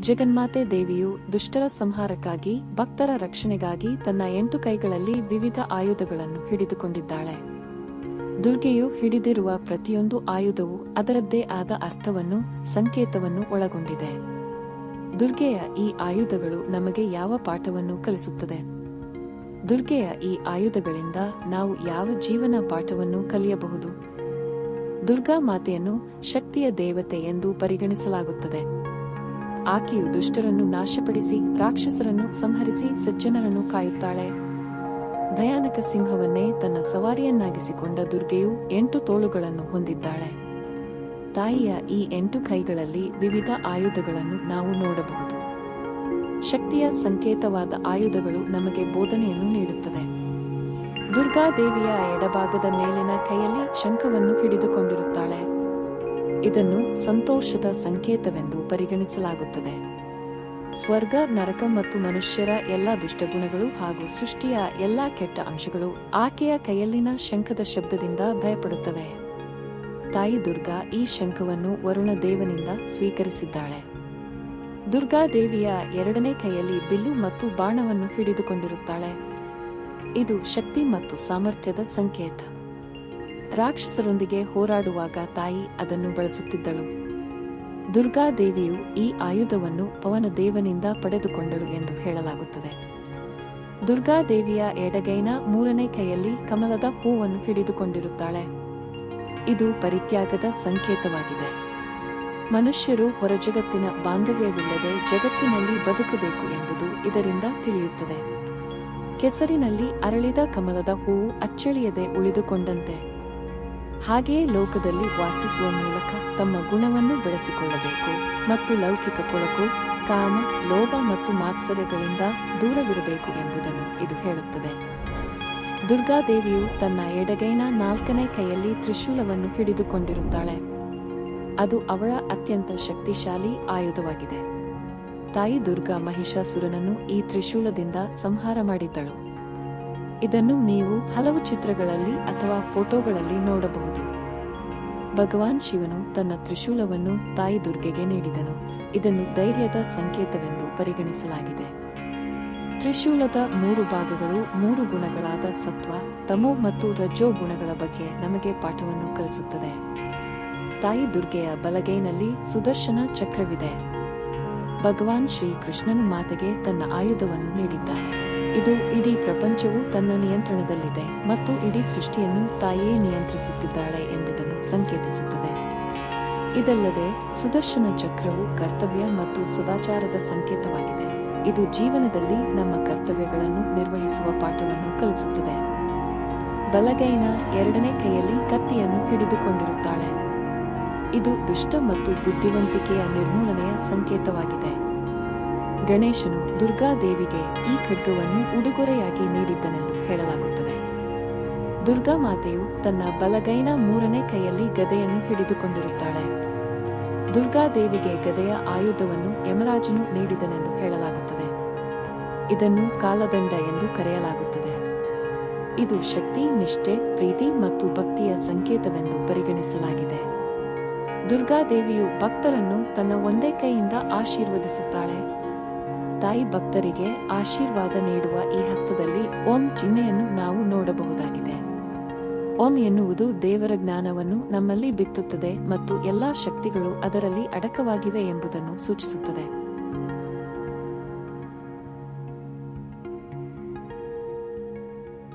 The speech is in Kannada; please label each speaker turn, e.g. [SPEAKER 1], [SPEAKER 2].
[SPEAKER 1] ಜಗನ್ಮಾತೆ ದೇವಿಯು ದುಷ್ಟರ ಸಂಹಾರಕ್ಕಾಗಿ, ಭಕ್ತರ ರಕ್ಷಣೆಗಾಗಿ ತನ್ನ ಎಂಟು ಕೈಗಳಲ್ಲಿ ವಿವಿಧ ಆಯುಧಗಳನ್ನು ಹಿಡಿದುಕೊಂಡಿದ್ದಾಳೆ. ದುರ್ಗೆಯು ಹಿಡಿದಿರುವ ಪ್ರತಿಯೊಂದು ಆಯುಧವು ಅದರದ್ದೇ ಆದ ಅರ್ಥವನ್ನು, ಸಂಕೇತವನ್ನು ಒಳಗೊಂಡಿದೆ. ದುರ್ಗೆಯ ಈ ಆಯುಧಗಳು ನಮಗೆ ಯಾವ ಪಾಠವನ್ನು ಕಲಿಸುತ್ತದೆ? ದುರ್ಗೆಯ ಈ ಆಯುಧಗಳಿಂದ ನಾವು ಯಾವ ಜೀವನ ಪಾಠವನ್ನು ಕಲಿಯಬಹುದು? ದುರ್ಗಾ ಮಾತೆಯನ್ನು ಶಕ್ತಿಯ ದೇವತೆ ಎಂದು ಪರಿಗಣಿಸಲಾಗುತ್ತದೆ. ಆಕೆಯು ದುಷ್ಟರನ್ನು ನಾಶಪಡಿಸಿ, ರಾಕ್ಷಸರನ್ನು ಸಂಹರಿಸಿ, ಸಜ್ಜನರನ್ನು ಕಾಯುತ್ತಾಳೆ. ಭಯಾನಕ ಸಿಂಹವನ್ನೇ ತನ್ನ ಸವಾರಿಯನ್ನಾಗಿಸಿಕೊಂಡ ದುರ್ಗೆಯು ಎಂಟು ತೋಳುಗಳನ್ನು ಹೊಂದಿದ್ದಾಳೆ. ತಾಯಿಯ ಈ ಎಂಟು ಕೈಗಳಲ್ಲಿ ವಿವಿಧ ಆಯುಧಗಳನ್ನು ನಾವು ನೋಡಬಹುದು. ಶಕ್ತಿಯ ಸಂಕೇತವಾದ ಆಯುಧಗಳು ನಮಗೆ ಬೋಧನೆಯನ್ನು ನೀಡುತ್ತದೆ. ದುರ್ಗಾದೇವಿಯ ಎಡಭಾಗದ ಮೇಲಿನ ಕೈಯಲ್ಲಿ ಶಂಖವನ್ನು ಹಿಡಿದುಕೊಂಡಿರುತ್ತಾಳೆ. ಇದನ್ನು ಸಂತೋಷದ ಸಂಕೇತವೆಂದು ಪರಿಗಣಿಸಲಾಗುತ್ತದೆ. ಸ್ವರ್ಗ, ನರಕ ಮತ್ತು ಮನುಷ್ಯರ ಎಲ್ಲಾ ದುಷ್ಟಗುಣಗಳು ಹಾಗೂ ಸೃಷ್ಟಿಯ ಎಲ್ಲಾ ಕೆಟ್ಟ ಅಂಶಗಳು ಆಕೆಯ ಕೈಯಲ್ಲಿನ ಶಂಖದ ಶಬ್ದದಿಂದ ಭಯಪಡುತ್ತವೆ. ತಾಯಿ ದುರ್ಗಾ ಈ ಶಂಖವನ್ನು ವರುಣ ದೇವನಿಂದ ಸ್ವೀಕರಿಸಿದ್ದಾಳೆ. ದುರ್ಗಾದೇವಿಯ ಎರಡನೇ ಕೈಯಲ್ಲಿ ಬಿಲ್ಲು ಮತ್ತು ಬಾಣವನ್ನು ಹಿಡಿದುಕೊಂಡಿರುತ್ತಾಳೆ. ಇದು ಶಕ್ತಿ ಮತ್ತು ಸಾಮರ್ಥ್ಯದ ಸಂಕೇತ. ರಾಕ್ಷಸರೊಂದಿಗೆ ಹೋರಾಡುವಾಗ ತಾಯಿ ಅದನ್ನು ಬಳಸುತ್ತಿದ್ದಳು. ದುರ್ಗಾದೇವಿಯು ಈ ಆಯುಧವನ್ನು ಪವನ ದೇವನಿಂದ ಪಡೆದುಕೊಂಡಳು ಎಂದು ಹೇಳಲಾಗುತ್ತದೆ. ದುರ್ಗಾದೇವಿಯ ಎಡಗೈನ ಮೂರನೇ ಕೈಯಲ್ಲಿ ಕಮಲದ ಹೂವನ್ನು ಹಿಡಿದುಕೊಂಡಿರುತ್ತಾಳೆ. ಇದು ಪರಿತ್ಯಾಗದ ಸಂಕೇತವಾಗಿದೆ. ಮನುಷ್ಯರು ಹೊರಜಗತ್ತಿನ ಬಾಂಧವ್ಯವಿಲ್ಲದೆ ಜಗತ್ತಿನಲ್ಲಿ ಬದುಕಬೇಕು ಎಂಬುದು ಇದರಿಂದ ತಿಳಿಯುತ್ತದೆ. ಕೆಸರಿನಲ್ಲಿ ಅರಳಿದ ಕಮಲದ ಹೂವು ಅಚ್ಚಳಿಯದೆ ಉಳಿದುಕೊಂಡಂತೆ. ಹಾಗೆಯೇ ಲೋಕದಲ್ಲಿ ವಾಸಿಸುವ ಮೂಲಕ ತಮ್ಮ ಗುಣವನ್ನು ಬೆಳೆಸಿಕೊಳ್ಳಬೇಕು ಮತ್ತು ಲೌಕಿಕ ಕೊಳಕು, ಕಾಮ, ಲೋಭ ಮತ್ತು ಮಾತ್ಸರ್ಯಗಳಿಂದ ದೂರವಿರಬೇಕು ಎಂಬುದನ್ನು ಇದು ಹೇಳುತ್ತದೆ. ದುರ್ಗಾದೇವಿಯು ತನ್ನ ಎಡಗೈನ ನಾಲ್ಕನೇ ಕೈಯಲ್ಲಿ ತ್ರಿಶೂಲವನ್ನು ಹಿಡಿದುಕೊಂಡಿರುತ್ತಾಳೆ. ಅದು ಅವಳ ಅತ್ಯಂತ ಶಕ್ತಿಶಾಲಿ ಆಯುಧವಾಗಿದೆ. ತಾಯಿ ದುರ್ಗಾ ಮಹಿಷಾಸುರನನ್ನು ಈ ತ್ರಿಶೂಲದಿಂದ ಸಂಹಾರ ಮಾಡಿದ್ದಳು. ಇದನ್ನು ನೀವು ಹಲವು ಚಿತ್ರಗಳಲ್ಲಿ ಅಥವಾ ಫೋಟೋಗಳಲ್ಲಿ ನೋಡಬಹುದು. ಭಗವಾನ್ ಶಿವನು ತನ್ನ ತ್ರಿಶೂಲವನ್ನು ತಾಯಿ ದುರ್ಗೆಗೆ ನೀಡಿದನು. ಇದನ್ನು ಧೈರ್ಯದ ಸಂಕೇತವೆಂದು ಪರಿಗಣಿಸಲಾಗಿದೆ. ತ್ರಿಶೂಲದ ಮೂರು ಭಾಗಗಳು ಮೂರು ಗುಣಗಳಾದ ಸತ್ವ, ತಮೋ ಮತ್ತು ರಜೋ ಗುಣಗಳ ಬಗ್ಗೆ ನಮಗೆ ಪಾಠವನ್ನು ಕಲಿಸುತ್ತದೆ. ತಾಯಿ ದುರ್ಗೆಯ ಬಲಗೈನಲ್ಲಿ ಸುದರ್ಶನ ಚಕ್ರವಿದೆ. ಭಗವಾನ್ ಶ್ರೀ ಕೃಷ್ಣನು ಮಾತೆಗೆ ತನ್ನ ಆಯುಧವನ್ನು ನೀಡಿದ್ದಾನೆ. ಇದು ಇಡೀ ಪ್ರಪಂಚವು ತನ್ನ ನಿಯಂತ್ರಣದಲ್ಲಿದೆ ಮತ್ತು ಇಡೀ ಸೃಷ್ಟಿಯನ್ನು ತಾಯಿಯೇ ನಿಯಂತ್ರಿಸುತ್ತಿದ್ದಾಳೆ ಎಂಬುದನ್ನು ಸಂಕೇತಿಸುತ್ತದೆ. ಇದಲ್ಲದೆ, ಸುದರ್ಶನ ಚಕ್ರವು ಕರ್ತವ್ಯ ಮತ್ತು ಸದಾಚಾರದ ಸಂಕೇತವಾಗಿದೆ. ಇದು ಜೀವನದಲ್ಲಿ ನಮ್ಮ ಕರ್ತವ್ಯಗಳನ್ನು ನಿರ್ವಹಿಸುವ ಪಾಠವನ್ನು ಕಲಿಸುತ್ತದೆ. ಬಲಗೈನ ಎರಡನೇ ಕೈಯಲ್ಲಿ ಕತ್ತಿಯನ್ನು ಹಿಡಿದುಕೊಂಡಿರುತ್ತಾಳೆ. ಇದು ದುಷ್ಟ ಮತ್ತು ಬುದ್ಧಿವಂತಿಕೆಯ ನಿರ್ಮೂಲನೆಯ ಸಂಕೇತವಾಗಿದೆ. ಗಣೇಶನು ದುರ್ಗಾದೇವಿಗೆ ಈ ಖಡ್ಗವನ್ನು ಉಡುಗೊರೆಯಾಗಿ ನೀಡಿದ್ದನೆಂದು ಹೇಳಲಾಗುತ್ತದೆ. ದುರ್ಗಾ ಮಾತೆಯು ತನ್ನ ಬಲಗೈನ ಮೂರನೇ ಕೈಯಲ್ಲಿ ಗದೆಯನ್ನು ಹಿಡಿದುಕೊಂಡಿರುತ್ತಾಳೆ. ದುರ್ಗಾದೇವಿಗೆ ಗದೆಯ ಆಯುಧವನ್ನು ಯಮರಾಜನು ನೀಡಿದನೆಂದು ಹೇಳಲಾಗುತ್ತದೆ. ಇದನ್ನು ಕಾಲದಂಡ ಎಂದು ಕರೆಯಲಾಗುತ್ತದೆ. ಇದು ಶಕ್ತಿ, ನಿಷ್ಠೆ, ಪ್ರೀತಿ ಮತ್ತು ಭಕ್ತಿಯ ಸಂಕೇತವೆಂದು ಪರಿಗಣಿಸಲಾಗಿದೆ. ದುರ್ಗಾದೇವಿಯು ಭಕ್ತರನ್ನು ತನ್ನ ಒಂದೇ ಕೈಯಿಂದ ಆಶೀರ್ವದಿಸುತ್ತಾಳೆ. ತಾಯಿ ಭಕ್ತರಿಗೆ ಆಶೀರ್ವಾದ ನೀಡುವ ಈ ಹಸ್ತದಲ್ಲಿ ಓಂ ಚಿಹ್ನೆಯನ್ನು ನಾವು ನೋಡಬಹುದಾಗಿದೆ. ಓಂ ಎನ್ನುವುದು ದೇವರ ಜ್ಞಾನವನ್ನು ನಮ್ಮಲ್ಲಿ ಬಿತ್ತುತ್ತದೆ ಮತ್ತು ಎಲ್ಲಾ ಶಕ್ತಿಗಳು ಅದರಲ್ಲಿ ಅಡಕವಾಗಿವೆ ಎಂಬುದನ್ನು ಸೂಚಿಸುತ್ತದೆ.